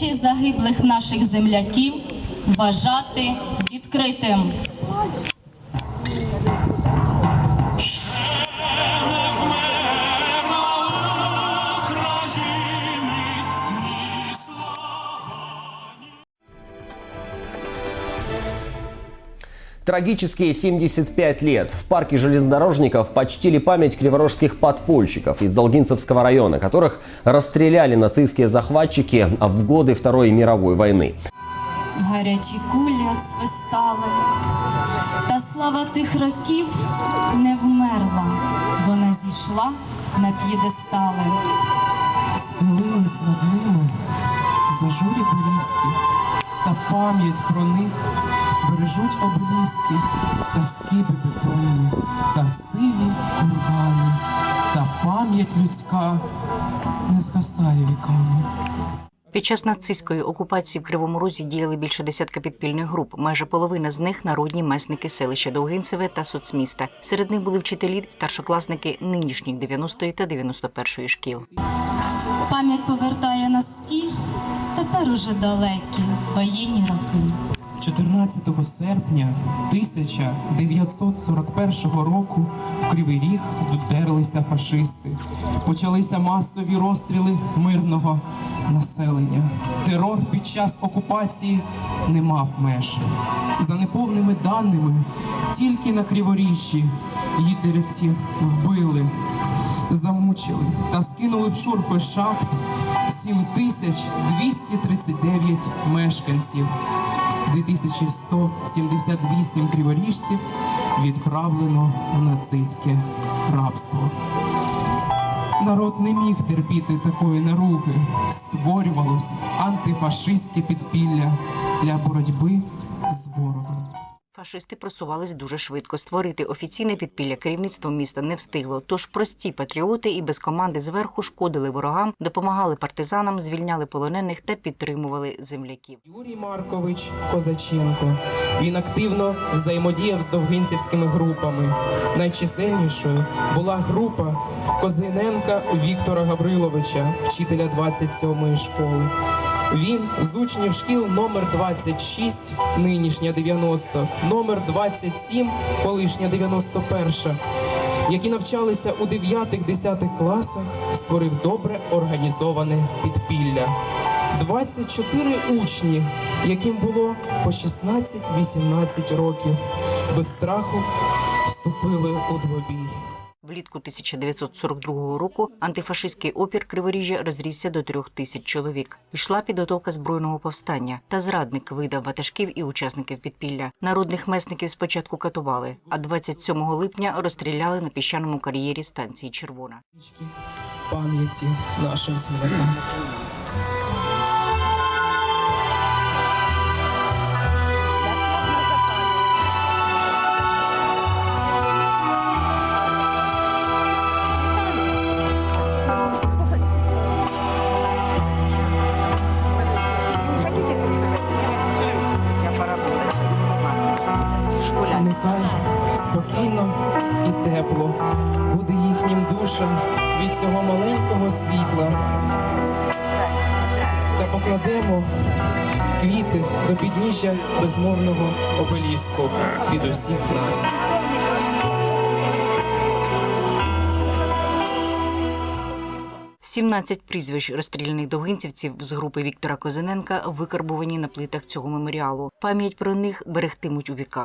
честь загиблих наших земляків вважати відкритим. Трагические 75 лет. В парке железнодорожников почтили память криворожских подпольщиков из Долгинцевского района, которых расстреляли нацистские захватчики в годы Второй мировой войны. Гарячі кулі свистали, та слава тих років не вмерла, вона зійшла на п'єдестали. Схилились над ними в зажурі берізки, та пам'ять про них Бережуть обеліски та скиби бетонні, та сиві кургани, та пам'ять людська не згасає віками. Під час нацистської окупації в Кривому Розі діяли більше десятка підпільних груп. Майже половина з них народні месники селища Довгинцеве та соцміста. Серед них були вчителі, старшокласники нинішніх 90-ї та 91-ї шкіл. Пам'ять повертає нас в ті, тепер уже далекі воєнні роки. 14 серпня 1941 року в Кривий Ріг вдерлися фашисти. Почалися масові розстріли мирного населення. Терор під час окупації не мав меж. За неповними даними, тільки на Криворіжжі гітлерівці вбили, замучили та скинули в шурфи шахт 7239 мешканців. 2178 криворіжців відправлено в нацистське рабство. Народ не міг терпіти такої наруги. Створювалось антифашистське підпілля для боротьби. Фашисти просувались дуже швидко. Створити офіційне підпілля керівництво міста не встигло. Тож прості патріоти і без команди зверху шкодили ворогам, допомагали партизанам, звільняли полонених та підтримували земляків. Юрій Маркович Козаченко. Він активно взаємодіяв з довгинцівськими групами. Найчисельнішою була група Козиненка Віктора Гавриловича, вчителя 27-ї школи. Він з учнів шкіл номер 26, нинішня 90, номер 27, колишня 91, які навчалися у 9-10 класах, створив добре організоване підпілля. 24 учні, яким було по 16-18 років, без страху вступили у двобій. Влітку 1942 року антифашистський опір Криворіжжя розрісся до трьох тисяч чоловік. Пішла підготовка збройного повстання, та зрадник видав ватажків і учасників підпілля. Народних месників спочатку катували, а 27 липня розстріляли на піщаному кар'єрі станції Червона. пам'яті нашим землякам. Нехай спокійно і тепло буде їхнім душам від цього маленького світла. Та покладемо квіти до підніжжя безмовного обеліску від усіх нас. Сімнадцять прізвищ розстріляних довгинцівців з групи Віктора Козиненка викарбувані на плитах цього меморіалу. Пам'ять про них берегтимуть у віках.